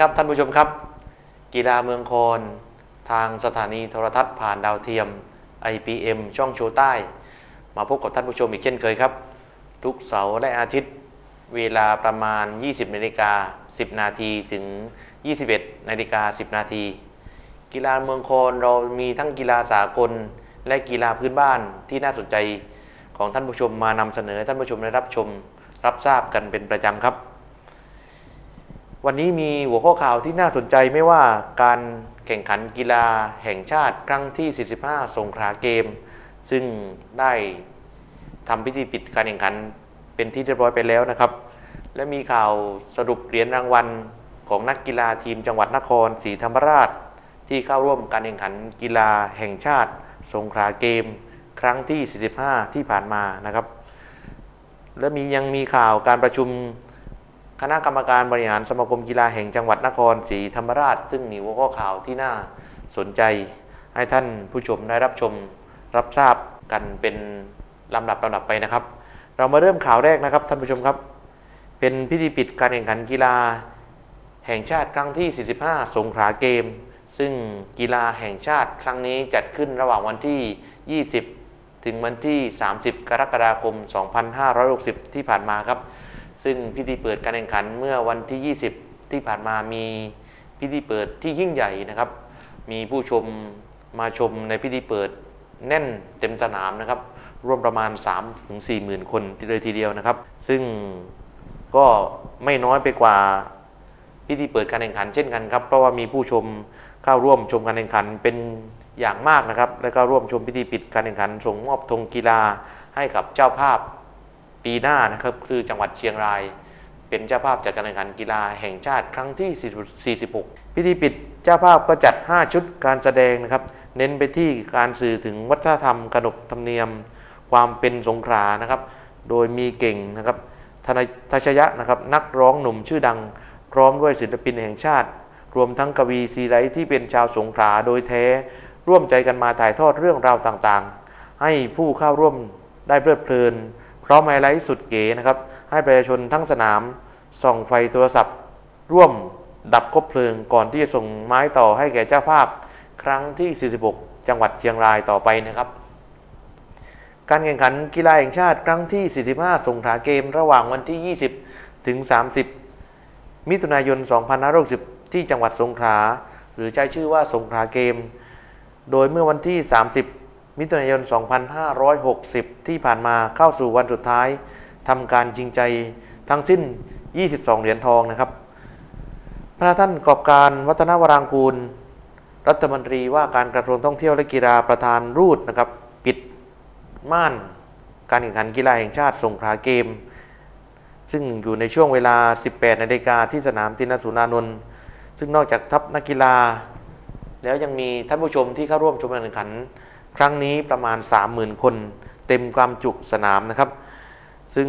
ครับท่านผู้ชมครับ กีฬาเมืองโคนทางสถานีโทรทัศน์ผ่านดาวเทียม IPM ช่องโชว์ใต้ มาพบกับท่านผู้ชมอีกเช่นเคยครับ ทุกเสาร์และอาทิตย์เวลาประมาณ 20นาฬิกา10 นาทีถึง 21นาฬิกา10 นาทีกีฬาเมืองโคนเรามีทั้งกีฬาสากล และกีฬาพื้นบ้านที่น่าสนใจของท่านผู้ชมมานำเสนอท่านผู้ชมได้รับชม รับทราบกันเป็นประจำครับ วันนี้มีหัวข้อข่าวที่น่าสนใจไม่ว่าการแข่งขันกีฬาแห่งชาติครั้งที่ 45 สงขลาเกม ซึ่งได้ทำพิธีปิดการแข่งขันเป็นที่เรียบร้อยไปแล้วนะครับ และมีข่าวสรุปเหรียญรางวัลของนักกีฬาทีมจังหวัดนครศรีธรรมราช ที่เข้าร่วมการแข่งขันกีฬาแห่งชาติ สงขลาเกม ครั้งที่ 45 ที่ผ่านมานะครับ และมียังมีข่าวการประชุม คณะกรรมการบริหารสมาคมกีฬาแห่งจังหวัดนครศรีธรรมราช ซึ่งมีหัวข้อข่าวที่น่าสนใจ ให้ท่านผู้ชมได้รับชมรับทราบกันเป็นลำดับลำดับไปนะครับ เรามาเริ่มข่าวแรกนะครับท่านผู้ชมครับ เป็นพิธีปิดการแข่งขันกีฬาแห่งชาติครั้งที่ 45 สงขลาเกม ซึ่งกีฬาแห่งชาติครั้งนี้จัดขึ้นระหว่างวันที่ 20 ถึงวันที่ 30 กรกฎาคม 2560 ที่ผ่านมาครับ ซึ่งพิธีเปิดการแข่งขันเมื่อวันที่ 20 ที่ผ่านมามีพิธีเปิดที่ยิ่งใหญ่นะครับ มีผู้ชมมาชมในพิธีเปิดแน่นเต็มสนามนะครับรวมประมาณ3ถึง4หมื่นคนเลยทีเดียวนะครับ ซึ่งก็ไม่น้อยไปกว่าพิธีเปิดการแข่งขันเช่นกันครับ เพราะว่ามีผู้ชมเข้าร่วมชมการแข่งขันเป็นอย่างมากนะครับ และก็ร่วมชมพิธีปิดการแข่งขันส่งมอบธงกีฬาให้กับเจ้าภาพ ปีหน้านะครับคือจังหวัดเชียงราย เป็นเจ้าภาพจัดการแข่งขันกีฬาแห่งชาติครั้งที่ 46 พิธีปิดเจ้าภาพก็จัด 5 ชุดการแสดงนะครับ เน้นไปที่การสื่อถึงวัฒนธรรมขนบธรรมเนียม ความเป็นสงขลานะครับ โดยมีเก่งนะครับธนทัชยะนะครับนักร้องหนุ่มชื่อดัง พร้อมด้วยศิลปินแห่งชาติ รวมทั้งกวีซีไรท์ที่เป็นชาวสงขลาโดยแท้ร่วมใจกันมาถ่ายทอดเรื่องราวต่างๆ ให้ผู้เข้าร่วมได้เพลิดเพลิน พร้อมไฮไลท์สุดเก๋นะครับ ให้ประชาชนทั้งสนามส่องไฟโทรศัพท์ ร่วมดับคบเพลิงก่อนที่จะส่งไม้ต่อให้แก่เจ้าภาพ ครั้งที่ 46 จังหวัดเชียงรายต่อไปนะครับ การแข่งขันกีฬาแห่งชาติครั้งที่ 45 สงขลาเกมระหว่างวันที่ 20 ถึง 30 มิถุนายน 2560 ที่จังหวัดสงขลาหรือใช้ชื่อว่าสงขลาเกม โดยเมื่อวันที่ 30 มิถุนายน 2560 ที่ผ่านมาเข้าสู่วันสุดท้ายทำการจริงใจทั้งสิ้น 22 เหรียญทองนะครับ พระท่านกอบการวัฒนวรางกูล รัฐมนตรีว่าการกระทรวงท่องเที่ยวและกีฬาประธานรูดนะครับปิดม่าน การแข่งขันกีฬาแห่งชาติสงขลาเกม ซึ่งอยู่ในช่วงเวลา 18 นาฬิกาที่สนามตินสุนานนท์ซึ่งนอกจากทัพนักกีฬา แล้วยังมีท่านผู้ชมที่เข้าร่วมชมการแข่งขัน ครั้งนี้ประมาณ 30,000 คน เต็มความจุสนามนะครับ ซึ่ง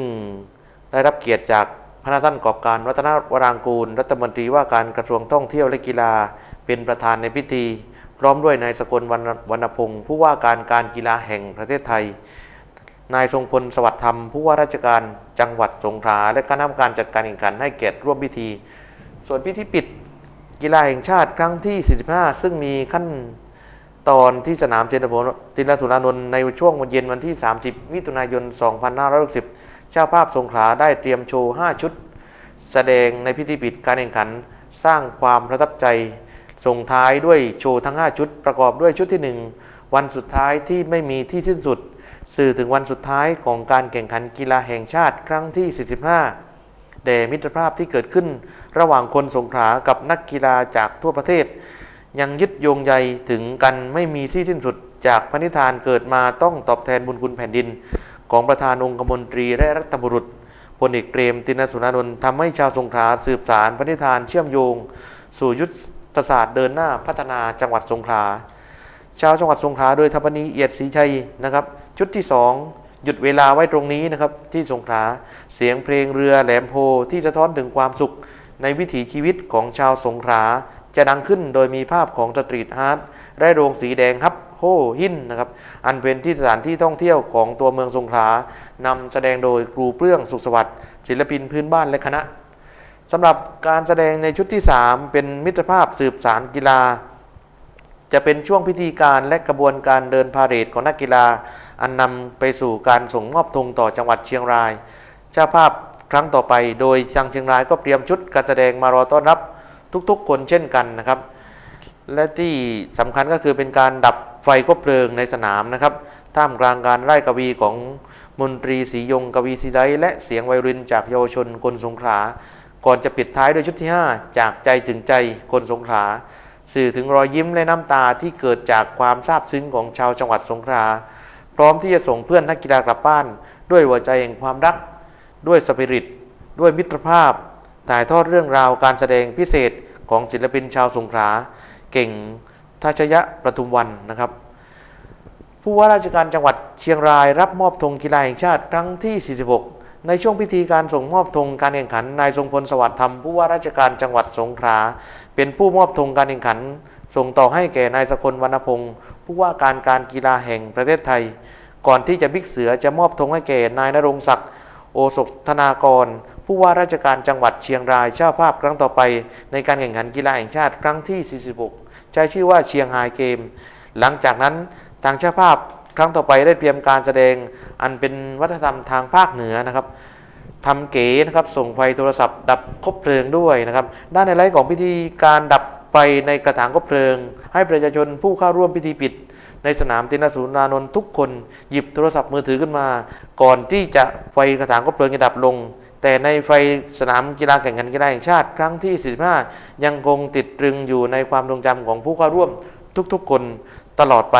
ได้รับเกียรติจากพระท่านกอบการวัฒนวรางกูล รัฐมนตรีว่าการกระทรวงท่องเที่ยวและกีฬา เป็นประธานในพิธี พร้อมด้วยนายสกลวรรณวรรณพงศ์ผู้ว่าการการกีฬาแห่งประเทศไทย นายทรงพลสวัสดิ์ธรรม ผู้ว่าราชการจังหวัดสงขลาและคณะกรรมการจัดการแข่งขันให้เกียรติร่วมพิธี ส่วนพิธีปิดกีฬาแห่งชาติครั้งที่ 45 ซึ่งมีขั้น ตอนที่สนามเซนต์โพตินสุรานนท์ในช่วงวันเย็นวันที่ 30 มิถุนายน 2560เจ้าภาพสงขลาได้เตรียมโชว์ 5 ชุด แสดงในพิธีปิดการแข่งขัน สร้างความประทับใจ ส่งท้ายด้วยโชว์ทั้ง 5 ชุด ประกอบด้วยชุดที่ 1 วันสุดท้ายที่ไม่มีที่สิ้นสุด สื่อถึงวันสุดท้ายของการแข่งขันกีฬาแห่งชาติครั้งที่ 45 แด่มิตรภาพที่เกิดขึ้น ระหว่างคนสงขลากับนักกีฬาจากทั่วประเทศ ยังยึดโยงใยถึงกันไม่มีที่สิ้นสุดจากพระนิทานเกิดมาต้องตอบแทนบุญคุณแผ่นดิน ของประธานองคมนตรีและรัฐบุรุษพลเอกเปรมตินสุรานนท์ทำให้ชาวสงขลาสืบสารพระนิทานเชื่อมโยง สู่ยุทธศาสตร์เดินหน้าพัฒนาจังหวัดสงขลาชาวจังหวัดสงขลาโดยธปนีเอียดศรีชัยนะครับ ชุดที่ 2 หยุดเวลาไว้ตรงนี้นะครับ ที่สงขลาเสียงเพลงเรือแหลมโพที่สะท้อนถึงความสุขในวิถีชีวิตของชาวสงขลา จะดังขึ้นโดยมีภาพของสตรีทอาร์ตและโรงสีแดงฮับโฮหินนะครับ อันเป็นที่สถานที่ท่องเที่ยวของตัวเมืองสงขลานำแสดงโดยครูเปลื้องสุขสวัสดิ์ศิลปินพื้นบ้านและคณะสำหรับการแสดงในชุดที่ 3 เป็นมิตรภาพสืบสารกีฬา จะเป็นช่วงพิธีการและกระบวนการเดินพาเหรดของนักกีฬา อันนำไปสู่การส่งมอบธงต่อจังหวัดเชียงรายเจ้าภาพครั้งต่อไป โดยทางเชียงรายก็เตรียมชุดการแสดงมารอต้อนรับ ทุกๆ คนเช่นกันนะครับ และที่สำคัญก็คือเป็นการดับไฟคบเพลิงในสนามนะครับ ท่ามกลางการไล่กวีของมนตรีศรียงกวีศิไลและเสียงไวโอลินจากเยาวชนคนสงขลาก่อนจะปิดท้ายด้วยชุดที่ 5 จากใจถึงใจคนสงขลาสื่อถึงรอยยิ้มและน้ำตาที่เกิดจากความซาบซึ้งของชาวจังหวัดสงขลาพร้อมที่จะส่งเพื่อนนักกีฬากลับบ้าน ด้วยหัวใจแห่งความรัก ด้วยสปิริต ด้วยมิตรภาพ ถ่ายทอดเรื่องราวการแสดงพิเศษ ของศิลปินชาวสงขลาเก่งทัชยะประทุมวันนะครับ ผู้ว่าราชการจังหวัดเชียงรายรับมอบธงกีฬาแห่งชาติครั้งที่ 46 ในช่วงพิธีการส่งมอบธงการแข่งขันนายทรงพลสวัสดิ์ธรรมผู้ว่าราชการจังหวัดสงขลาเป็นผู้มอบธงการแข่งขัน ส่งต่อให้แก่นายสกลวรรณพงศ์ผู้ว่าการการกีฬาแห่งประเทศไทย ก่อนที่จะบิ๊กเสือจะมอบธงให้แก่นายนรงศักดิ์ โอสถธนากร ผู้ว่าราชการจังหวัดเชียงรายเจ้าภาพครั้งต่อไป ในการแข่งขันกีฬาแห่งชาติครั้งที่ 46 ใช้ชื่อว่าเชียงไฮเกม หลังจากนั้นทางเจ้าภาพครั้งต่อไปได้เตรียมการแสดงอันเป็นวัฒนธรรมทางภาคเหนือนะครับทำเก๋นะครับส่งไฟโทรศัพท์ดับคบเพลิงด้วยนะครับด้านในไลฟ์ของพิธีการดับไฟในกระถางคบเพลิง ให้ประชาชนผู้เข้าร่วมพิธีปิด ในสนามตินสูนานนท์ทุกคนหยิบโทรศัพท์มือถือขึ้นมา ก่อนที่จะไฟกระถางคบเพลิงจะดับลง แต่ในไฟสนามกีฬาแข่งขันกีฬาแห่งชาติ ครั้งที่ 45 ยังคงติดตรึงอยู่ในความทรงจำของผู้เข้าร่วมทุกๆคนตลอดไป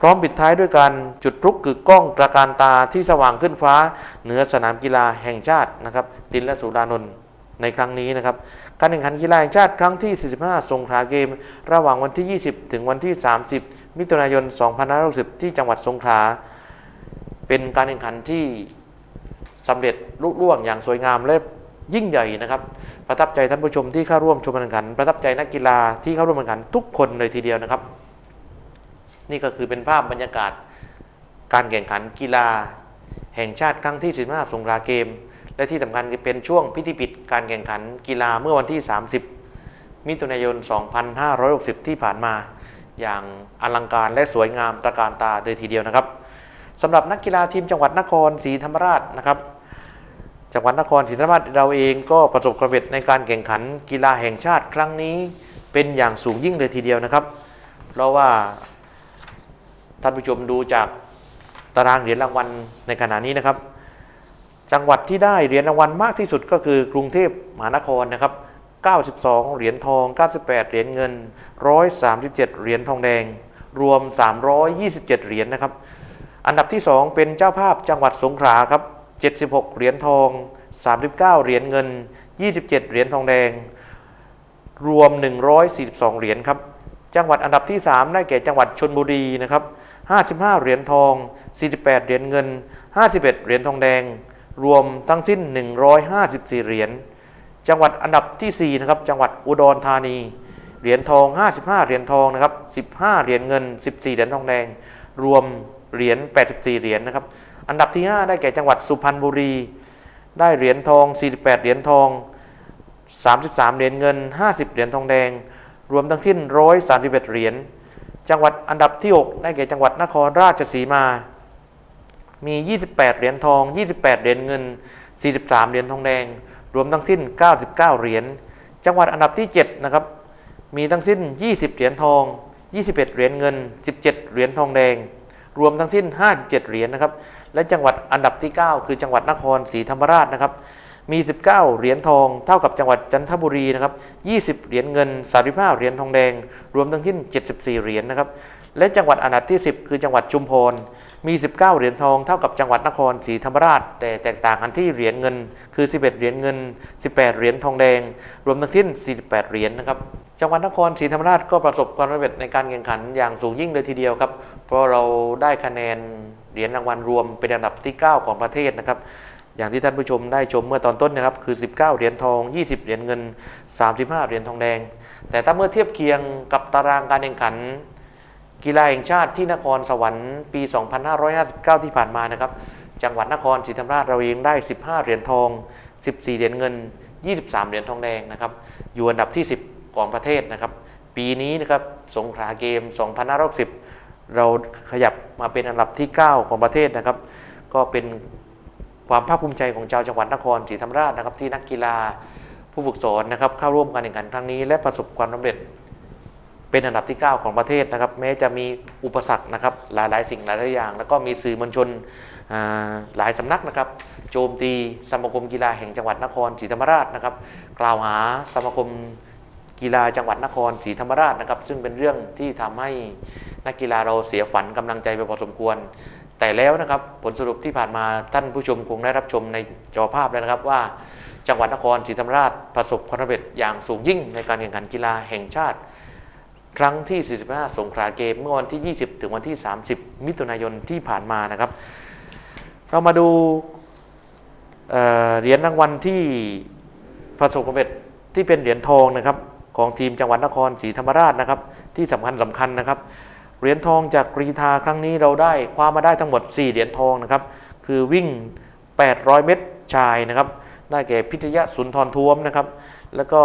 พร้อมปิดท้ายด้วยการจุดพลุกึกก้องตระการตาที่สว่างขึ้นฟ้า เหนือสนามกีฬาแห่งชาตินะครับตินและสุรานนท์ในครั้งนี้นะครับ การแข่งขันกีฬาแห่งชาติครั้งที่ 45 สงขลาเกม ระหว่างวันที่ 20 ถึงวันที่ 30 มิถุนายน 2560 ที่จังหวัดสงขลา เป็นการแข่งขันที่สำเร็จลุล่วงอย่างสวยงามและยิ่งใหญ่นะครับ ประทับใจท่านผู้ชมที่เข้าร่วมชมการแข่งขัน ประทับใจนักกีฬาที่เข้าร่วมการแข่งขันทุกคนเลยทีเดียวนะครับ นี่ก็คือเป็นภาพบรรยากาศ การแข่งขันกีฬา แห่งชาติครั้งที่15สงขลาเกม และที่สำคัญคือเป็นช่วงพิธีปิดการแข่งขันกีฬาเมื่อวันที่ 30 มิถุนายน 2560 ที่ผ่านมา อย่างอลังการและสวยงามตระการตาเลยทีเดียวนะครับสำหรับนักกีฬาทีมจังหวัดนครศรีธรรมราชนะครับ จังหวัดนครศรีธรรมราชเราเองก็ประสบความสำเร็จในการแข่งขันกีฬาแห่งชาติครั้งนี้เป็นอย่างสูงยิ่งเลยทีเดียวนะครับ เพราะว่าท่านผู้ชมดูจากตารางเหรียญรางวัลในขณะนี้นะครับ จังหวัดที่ได้เหรียญรางวัลมากที่สุดก็คือกรุงเทพมหานครนะครับ 92 เหรียญทอง 98 เหรียญเงิน 137 เหรียญทองแดง รวม 327 เหรียญนะครับ อันดับที่ 2 เป็นเจ้าภาพจังหวัดสงขลาครับ 76 เหรียญทอง 39 เหรียญเงิน 27 เหรียญทองแดง รวม 142 เหรียญครับ จังหวัดอันดับที่ 3 ได้แก่จังหวัดชนบุรีนะครับ 55 เหรียญทอง 48 เหรียญเงิน 51 เหรียญทองแดง รวมทั้งสิ้น 154 เหรียญ จังหวัดอันดับที่4นะครับจังหวัดอุดรธานี เหรียญทอง 55 เหรียญทองนะครับ15 เหรียญเงิน 14 เหรียญทองแดง รวมเหรียญ 84 เหรียญนะครับ อันดับที่ 5 ได้แก่จังหวัดสุพรรณบุรี ได้เหรียญทอง 48 เหรียญทอง 33 เหรียญเงิน 50 เหรียญทองแดง รวมทั้งสิ้น 131 เหรียญ จังหวัดอันดับที่ 6 ได้แก่จังหวัดนครราชสีมา มี 28 เหรียญทอง 28 เหรียญเงิน 43 เหรียญทองแดง รวมทั้งสิ้น 99 เหรียญ จังหวัดอันดับที่ 7 นะครับ มีทั้งสิ้น 20 เหรียญทอง 21 เหรียญเงิน 17 เหรียญทองแดง รวมทั้งสิ้น 57 เหรียญนะครับ และจังหวัดอันดับที่ 9 คือจังหวัดนครศรีธรรมราชนะครับ มี 19 เหรียญทอง เท่ากับจังหวัดจันทบุรีนะครับ 20 เหรียญเงิน 35 เหรียญทองแดง รวมทั้งสิ้น 74 เหรียญนะครับ และจังหวัดอันดับที่ 10 คือจังหวัดชุมพร มี 19 เหรียญทองเท่ากับจังหวัดนครศรีธรรมราช แต่แตกต่างกันที่เหรียญเงินคือ 11 เหรียญเงิน 18 เหรียญทองแดง รวมทั้งสิ้น 48 เหรียญนะครับจังหวัดนครศรีธรรมราชก็ประสบความสำเร็จในการแข่งขันอย่างสูงยิ่งเลยทีเดียวครับ เพราะเราได้คะแนนเหรียญรางวัลรวมเป็นอันดับที่ 9 ของประเทศนะครับอย่างที่ท่านผู้ชมได้ชมเมื่อตอนต้นนะครับคือ 19 เหรียญทอง 20 เหรียญเงิน 35 เหรียญทองแดง แต่ถ้าเมื่อเทียบเคียงกับตารางการแข่งขัน กีฬาแห่งชาติที่นครสวรรค์ปี 2559 ที่ผ่านมานะครับ จังหวัดนครศรีธรรมราชเราเองได้ 15 เหรียญทอง 14 เหรียญเงิน 23 เหรียญทองแดงนะครับ อยู่อันดับที่ 10 ของประเทศนะครับ ปีนี้นะครับสงขลาเกม 2560 เราขยับมาเป็นอันดับที่ 9 ของประเทศนะครับ ก็เป็นความภาคภูมิใจของชาวจังหวัดนครศรีธรรมราชนะครับที่นักกีฬาผู้ฝึกสอนนะครับเข้าร่วมการแข่งขันครั้งนี้และประสบความสำเร็จ เป็นอันดับที่ 9 ของประเทศนะครับ แม้จะมีอุปสรรคนะครับหลายๆสิ่งหลายๆอย่าง แล้วก็มีสื่อมวลชนหลายสำนักนะครับ โจมตีสมาคมกีฬาแห่งจังหวัดนครศรีธรรมราชนะครับ กล่าวหาสมาคมกีฬาจังหวัดนครศรีธรรมราชนะครับ ซึ่งเป็นเรื่องที่ทำให้นักกีฬาเราเสียฝันกำลังใจไปพอสมควร แต่แล้วนะครับผลสรุปที่ผ่านมาท่านผู้ชมคงได้รับชมในจอภาพแล้วนะครับว่าจังหวัดนครศรีธรรมราชประสบความสำเร็จอย่างสูงยิ่งในการแข่งขันกีฬาแห่งชาติ ครั้งที่ 45 สงขลาเกมเมื่อวันที่ 20 ถึงวันที่ 30 มิถุนายนที่ผ่านมานะครับ เรามาดูเเหรียญรางวัลที่ประสบความสำเร็จที่เป็นเหรียญทองนะครับของทีมจังหวัดนครศรีธรรมราชนะครับ ที่สำคัญสำคัญนะครับเหรียญทองจากกรีธาครั้งนี้เราได้คว้ามาได้ทั้งหมด 4 เหรียญทองนะครับ คือวิ่ง 800 เมตรชายนะครับ ได้แก่พิทยะสุนทรท้วมนะครับ แล้วก็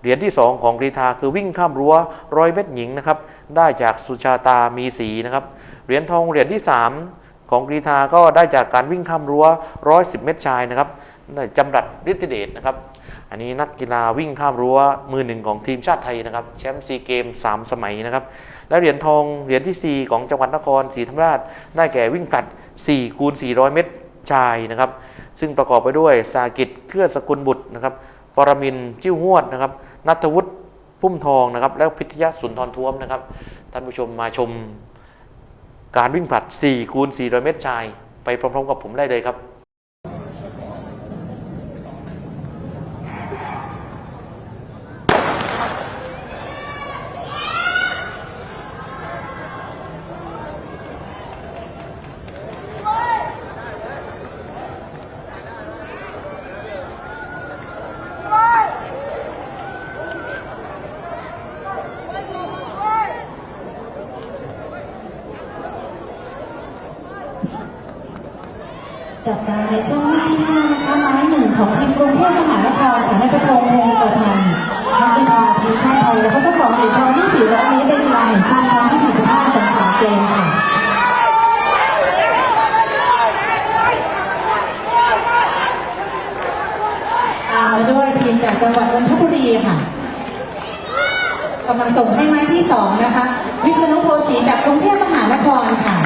เหรียญที่ 2 ของกรีธาคือวิ่งข้ามรั้วร้อยเมตรหญิงนะครับ ได้จากสุชาตามีสีนะครับ เหรียญทองเหรียญที่ 3 ของกรีธาก็ได้จากการวิ่งข้ามรั้ว110เมตรชายนะครับจำรัดฤทธิเดชนะครับ อันนี้นักกีฬาวิ่งข้ามรั้วมือหนึ่งของทีมชาติไทยนะครับ แชมป์ซีเกม3สมัยนะครับ และเหรียญทองเหรียญทีสี่ 4 ของจังหวัดนครศรีธรรมราช ได้แก่วิ่งผลัด4คูณ400 เมตรชายนะครับ ซึ่งประกอบไปด้วยสากิจเกื้อสกุลบุตรนะครับปรมินจิ้วหวดนะครับ นัทวุฒิพุ่มทองนะครับ แล้วพิทยาสุนทรท้วมนะครับ ท่านผู้ชมมาชมการวิ่งผลัด4คูณ400 เมตรชาย ไปพร้อมๆกับผมได้เลยครับ จับตาในช่วงวิ่งที่5นะคะไม้หนึ่งของทีมกรุงเทพมหานครค่ะนักพงษ์พงศ์ประพันธ์นักกีฬาทีมชาติไทยแล้วก็เจ้าของเหรียญทองที่400เมตรในกีฬาแห่งชาติครั้งที่45สงขลาเกมค่ะตามมาด้วยทีมจากจังหวัดนนทบุรีค่ะกำลังส่งให้ไม้ที่2นะคะ วิษณุโพสีจากกรุงเทพมหานครค่ะ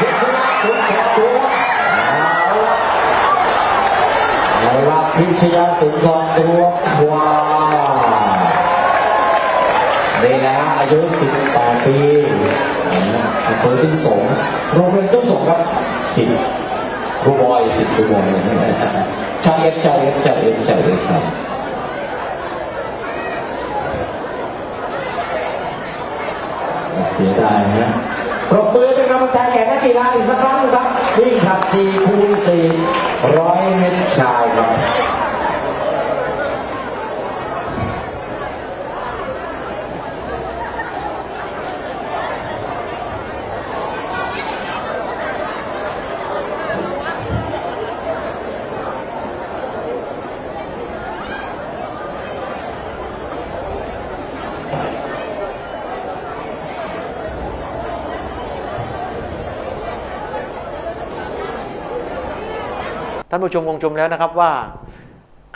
เพชรชนะสุดแก่ตัวเอาละเอาละพิชยาสุนทรตัวว้านี่นะอายุ 18 ปีเปิดต้นสงโรงเรีนต้นสงครับสิบครูบอยสิบครูบอยชายเอฟชาเอฟชาเอฟชาเอฟเสียดายนะปรบมือ กำลังใจแก่นักกีฬาอีกสักครั้งนะครับวิ่งผลัด4คูณ4ร้อยเมตรชายครับ ท่านผู้ชมคงชมแล้วนะครับว่า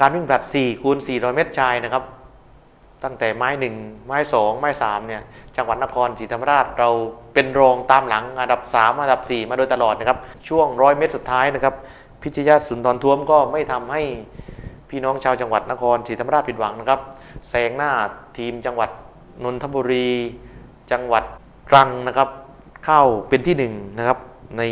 การวิ่งผลัด4คูณ400 เมตรชายนะครับ ตั้งแต่ไม้ 1 ไม้ 2 ไม้3เนี่ยจังหวัดนครศรีธรรมราชเราเป็นรองตามหลังอันดับ 3 อันดับ 4 มาโดยตลอดนะครับ ช่วง 100 เมตรสุดท้ายนะครับ พิชยาสุนทรท้วมก็ไม่ทำให้พี่น้องชาวจังหวัดนครศรีธรรมราชผิดหวังนะครับแซงหน้าทีมจังหวัดนนทบุรี จังหวัดตรังนะครับ เข้าเป็นที่หนึ่งนะครับ ใน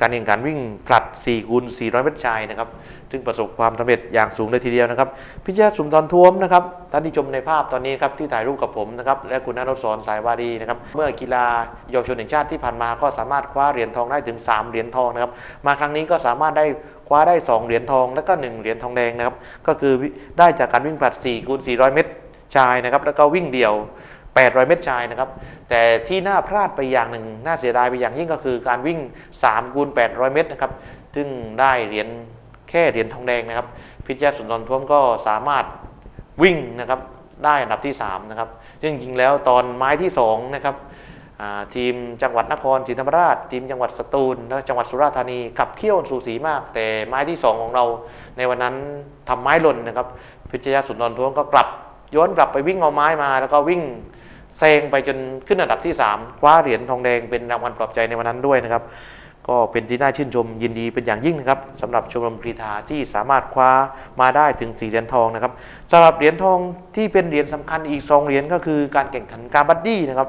การแข่งขันวิ่งผลัด4คูณ400 เมตรชายนะครับ ซึ่งประสบความสำเร็จอย่างสูงเลยทีเดียวนะครับ พิชยาสุนทรท้วมนะครับ ท่านที่ชมในภาพตอนนี้ครับที่ถ่ายรูปกับผมนะครับ และคุณนรสรสายวารีนะครับ เมื่อกีฬาเยาวชนแห่งชาติที่ผ่านมาก็สามารถคว้าเหรียญทองได้ถึง 3 เหรียญทองนะครับ มาครั้งนี้ก็สามารถได้คว้าได้ 2 เหรียญทอง และก็ 1 เหรียญทองแดงนะครับ ก็คือได้จากการวิ่งผลัด4คูณ400 เมตรชายนะครับ แล้วก็วิ่งเดี่ยว 800 เมตรชายนะครับ แต่ที่น่าพลาดไปอย่างหนึ่ง น่าเสียดายไปอย่างยิ่งก็คือการวิ่ง3คูณ800 เมตรนะครับ ซึ่งได้เหรียญแค่เหรียญทองแดงนะครับ พิชยาสุนทรท้วมก็สามารถวิ่งนะครับได้อันดับที่3นะครับซึ่งจริงๆแล้วตอนไม้ที่2นะครับทีมจังหวัดนครศรีธรรมราช ทีมจังหวัดสตูลและจังหวัดสุราษฎร์ธานีขับเคี่ยวสูสีมาก แต่ไม้ที่ 2 ของเรา ในวันนั้นทำไม้หล่นนะครับ พิชยาสุนทรท้วมก็กลับย้อนกลับไปวิ่งเอาไม้มา แล้วก็วิ่ง แซงไปจนขึ้นอันดับที่ 3 คว้าเหรียญทองแดงเป็นรางวัลปลอบใจในวันนั้นด้วยนะครับ ก็เป็นที่น่าชื่นชมยินดีเป็นอย่างยิ่งนะครับสำหรับชมรมกรีฑาที่สามารถคว้ามาได้ถึง4เหรียญทองนะครับสำหรับเหรียญทองที่เป็นเหรียญสำคัญอีก 2 เหรียญก็คือการแข่งขันการบัดดี้นะครับ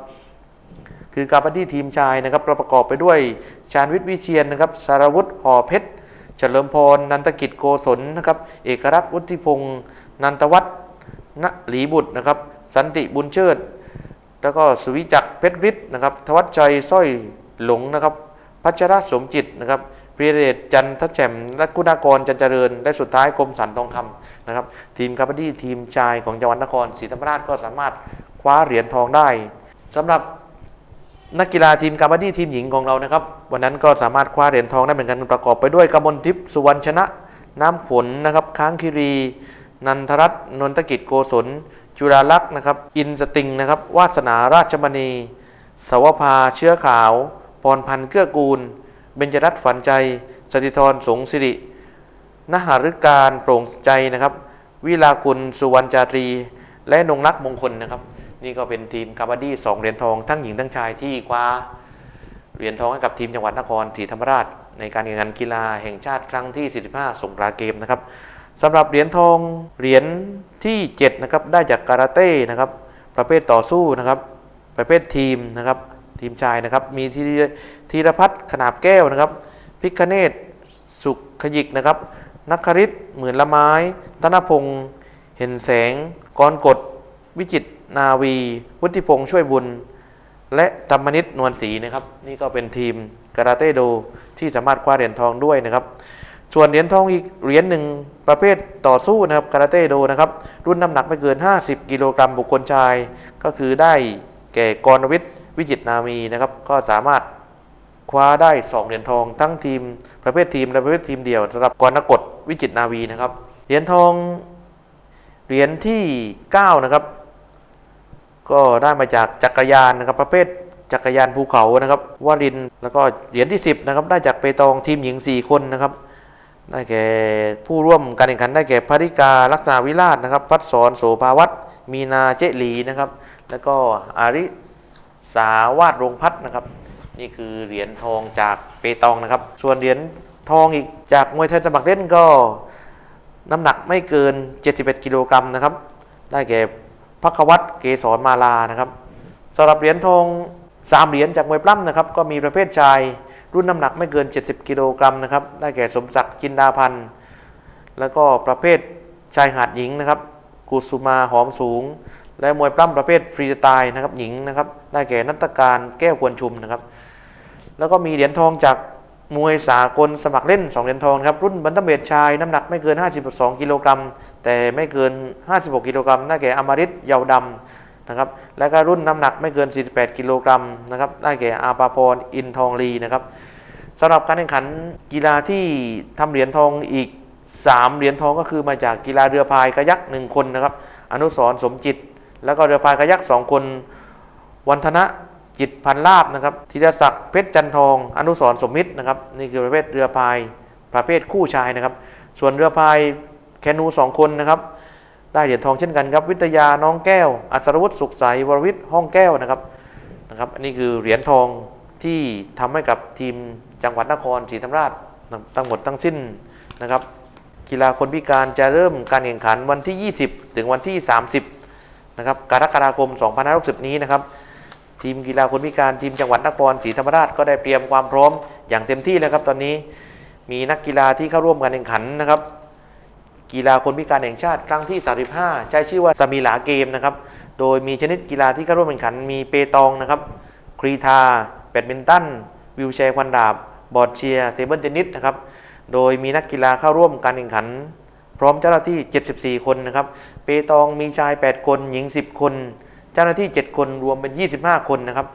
คือการบัดดี้ทีมชายนะครับประกอบไปด้วยชาญวิทย์วิเชียนนะครับสารวุฒิห่อเพชรเฉลิมพรนันตกิจโกศลนะครับเอกรัตน์วุฒิพงศ์นันตวัฒน์ณหลีบุตรนะครับสันติบุญเชิด แล้วก็สุวิจักเพชรฤทธิ์นะครับทวัชชัยสร้อยหลงนะครับพัชรสมจิตนะครับปรีเดชจันทแฉมและกุณากรจันเจริญ และสุดท้ายกรมสันทองคำนะครับ ทีมคาบดี้ทีมชายของจังหวัดนครศรีธรรมราชก็สามารถคว้าเหรียญทองได้สำหรับนักกีฬาทีมกาบดี้ทีมหญิงของเรานะครับ วันนั้นก็สามารถคว้าเหรียญทองได้เหมือนกันประกอบไปด้วยกมลทิพย์สุวรรณชนะ น้ำผลนะครับ ค้างคิรี นันทรัตน์นนทกิจโกศล จุฬาลักษณ์นะครับ อินสติงนะครับ วาสนาราชมณี สวภาเชื้อขาว พรพันธ์เกื้อกูล เบญจรัตน์ฝันใจ สติธรสงสิรินหฤการโปร่งใจนะครับ วิลากุลสุวรรณจารี และนงรักมงคลนะครับ นี่ก็เป็นทีมกาบาดี้สองเหรียญทองทั้งหญิงทั้งชายที่คว้าเหรียญทองให้กับทีมจังหวัดนครศรีธรรมราช ในการแข่งขันกีฬาแห่งชาติครั้งที่ 45 สงขลาเกมนะครับ สำหรับเหรียญทองเหรียญที่7นะครับได้จากการาเต้นะครับประเภทต่อสู้นะครับ ประเภททีมนะครับทีมชายนะครับมีธีธีรพัฒน์ขนาบแก้วนะครับพิคเนตสุขขยิกนะครับนักคริตหมื่นละไม้ธนพงศ์เห็นแสงกรกฎวิจิตนาวี วุฒิพงศ์ช่วยบุญ และธรรมนิตนวลศรีนะครับ นี่ก็เป็นทีมการาเต้โดที่สามารถคว้าเหรียญทองด้วยนะครับ ส่วนเหรียญทองอีกเหรียญหนึ่งประเภทต่อสู้นะครับการาเต้โดนะครับ รุ่นน้ำหนักไม่เกิน 50 กิโลกรัมบุคคลชาย ก็คือได้แก่กรวิทย์วิจิตนามีนะครับ ก็สามารถคว้าได้ 2 เหรียญทอง ทั้งทีม ประเภททีมและประเภททีมเดี่ยวสำหรับกรณกฎวิจิตนาวีนะครับ เหรียญทองเหรียญที่ 9 นะครับ ก็ได้มาจากจักรยานนะครับ ประเภทจักรยานภูเขานะครับวารินแล้วก็เหรียญที่ 10 นะครับ ได้จากเปตองทีมหญิง 4 คนนะครับ ได้แก่ผู้ร่วมการแข่งขันได้แก่ภริกาลักษณะวิราชนะครับพัดสอนโสภาวัตมีนาเจหลีนะครับ แล้วก็อาริสาวาดรงพัฒน์นะครับ นี่คือเหรียญทองจากเปตองนะครับ ส่วนเหรียญทองอีกจากมวยไทยสมัครเล่นก็น้ำหนักไม่เกิน 71 กิโลกรัมนะครับ ได้แก่พักวัตเกษรมาลานะครับสำหรับเหรียญทอง3เหรียญจากมวยปล้ำนะครับ ก็มีประเภทชาย รุ่นน้ำหนักไม่เกิน 70 กิโลกรัมนะครับ ได้แก่สมศักดิ์จินดาพันธ์ แล้วก็ประเภทชายหาดหญิงนะครับ กุสุมาหอมสูง และมวยปล้ำประเภทฟรีสไตล์นะครับหญิงนะครับ ได้แก่นัตการแก้วควรชุมนะครับ แล้วก็มีเหรียญทองจากมวยสากลสมัครเล่น 2 เหรียญทองครับ รุ่นบันเทมเบดชายน้ำหนักไม่เกิน 52 กิโลกรัม แต่ไม่เกิน 56 กิโลกรัมได้แก่อมริตเยาวดำ นะครับ และก็รุ่นน้ำหนักไม่เกิน 48 กิโลกรัมนะครับ ได้แก่อาปาพรอินทองลีนะครับสำหรับการแข่งขันกีฬาที่ทำเหรียญทองอีก 3 เหรียญทองก็คือมาจากกีฬาเรือพายกระยักหนึ่งคนนะครับ อนุสรณ์สมจิต แล้วก็เรือพายกระยักสองคน วันธนะจิตพันลาบนะครับธีรศักดิ์เพชรจันทอง อนุสรณ์สมมิตรนะครับ นี่คือประเภทเรือพายประเภทคู่ชายนะครับ ส่วนเรือพายแคนูสองคนนะครับ ได้เหรียญทองเช่นกันครับวิทยาน้องแก้ว อัศรวุฒิสุขใสวรวิทย์ห้องแก้วนะครับนะครับอันนี้คือเหรียญทองที่ทำให้กับทีมจังหวัดนครศรีธรรมราชทั้งหมดทั้งสิ้นนะครับ กีฬาคนพิการจะเริ่มการแข่งขันวันที่ 20 ถึงวันที่ 30นะครับกรกฎาคม2560นี้นะครับ ทีมกีฬาคนพิการทีมจังหวัดนครศรีธรรมราชก็ได้เตรียมความพร้อมอย่างเต็มที่แล้วครับตอนนี้มีนักกีฬาที่เข้าร่วมการแข่งขันนะครับ กีฬาคนพิการแห่งชาติครั้งที่ 35 ใช้ชื่อว่าสมิลาเกมนะครับ โดยมีชนิดกีฬาที่เข้าร่วมแข่งขันมีเปตองนะครับกรีธาแบดมินตันวิวแชร์ควันดาบ บอร์ดเชียร์เทเบิลเทนนิสนะครับ โดยมีนักกีฬาเข้าร่วมการแข่งขัน พร้อมเจ้าหน้าที่ 74 คนนะครับ เปตองมีชาย 8 คน หญิง 10 คน เจ้าหน้าที่ 7 คนรวมเป็น 25 คนนะครับ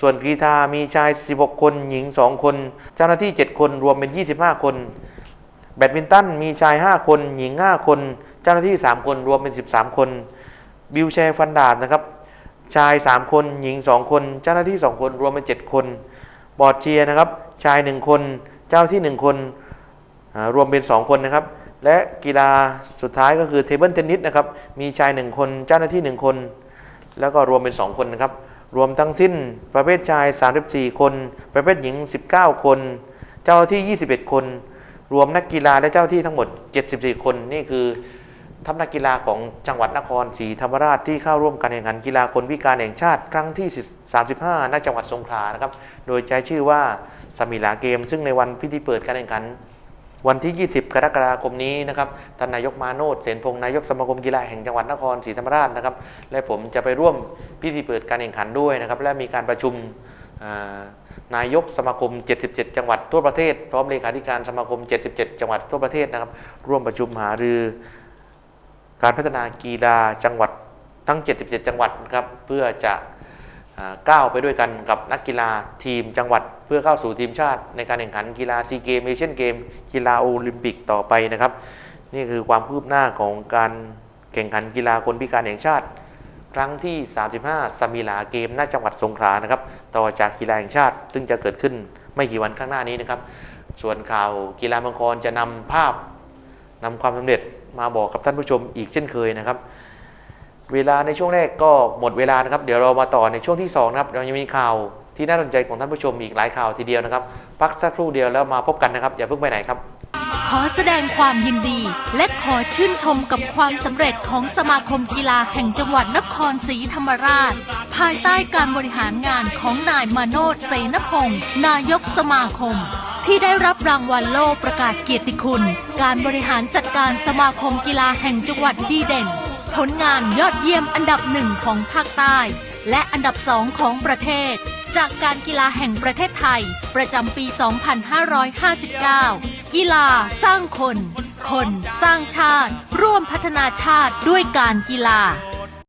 ส่วนกรีธามีชาย 16 คน หญิง 2 คน เจ้าหน้าที่ 7 คนรวมเป็น 25 คน แบดมินตันมีชาย 5 คน หญิง 5 คน เจ้าหน้าที่ 3 คนรวมเป็น 13 คนบิวแชร์ฟันดาบนะครับ ชาย 3 คน หญิง 2 คน เจ้าหน้าที่ 2 คนรวมเป็น 7 คน บอร์ดเชียร์นะครับ ชาย 1 คน เจ้าที่ 1 คนรวมเป็น 2 คนนะครับ และกีฬาสุดท้ายก็คือเทเบิลเทนนิสนะครับ มีชาย 1 คน เจ้าหน้าที่ 1 คน แล้วก็รวมเป็น 2 คนนะครับ รวมทั้งสิ้นประเภทชาย 34 คน ประเภทหญิง 19 คน เจ้าหน้าที่ 21 คน รวมนักกีฬาและเจ้าหน้าที่ทั้งหมด 74 คนนี่คือทัพนักกีฬาของจังหวัดนครศรีธรรมราชที่เข้าร่วมการแข่งขันกีฬาคนพิการแห่งชาติ ครั้งที่ 35ณจังหวัดสงขลานะครับ โดยใช้ชื่อว่าสมิลาเกม ซึ่งในวันพิธีเปิดการแข่งขัน วันที่ 20 กรกฎาคมนี้นะครับท่านนายกมาโนดเสนพงศ์นายกสมาคมกีฬาแห่งจังหวัดนครศรีธรรมราชนะครับ และผมจะไปร่วมพิธีเปิดการแข่งขันด้วยนะครับ และมีการประชุม นายกสมาคม 77 จังหวัดทั่วประเทศ พร้อมเลขาธิการสมาคม 77 จังหวัดทั่วประเทศนะครับ ร่วมประชุมหารือ การพัฒนากีฬาจังหวัดทั้ง 77 จังหวัดนะครับเพื่อจะก้าวไปด้วยกันกับนักกีฬาทีมจังหวัด เพื่อเข้าสู่ทีมชาติ ในการแข่งขันกีฬาซีเกมเอเชียนเกมกีฬาโอลิมปิกต่อไปนะครับ นี่คือความคืบหน้าของการแข่งขันกีฬาคนพิการแห่งชาติ ครั้งที่ 35 สมิลาเกมณจังหวัดสงขลานะครับ ต่อจากกีฬาแห่งชาติซึ่งจะเกิดขึ้นไม่กี่วันข้างหน้านี้นะครับ ส่วนข่าวกีฬามังกรจะนำภาพนำความสำเร็จมาบอกกับท่านผู้ชมอีกเช่นเคยนะครับ เวลาในช่วงแรกก็หมดเวลานะครับ เดี๋ยวเรามาต่อในช่วงที่2นะครับเรายังมีข่าวที่น่าสนใจของท่านผู้ชมอีกหลายข่าวทีเดียวนะครับ พักสักครู่เดียวแล้วมาพบกันนะครับอย่าเพิ่งไปไหนครับ อแสดงความยินดี และขอชื่นชมกับความสำเร็จของสมาคมกีฬาแห่งจังหวัดนครศรีธรรมราช ภายใต้การบริหารงานของนายมาโนดเสนพงศ์นายกสมาคม ที่ได้รับรางวัลโล่ประกาศเกียรติคุณ การบริหารจัดการสมาคมกีฬาแห่งจังหวัดดีเด่น ผลงานยอดเยี่ยมอันดับหนึ่งของภาคใต้ และอันดับสองของประเทศ จากการกีฬาแห่งประเทศไทย ประจำปี 2559 กีฬาสร้างคน คนสร้างชาติ ร่วมพัฒนาชาติด้วยการกีฬา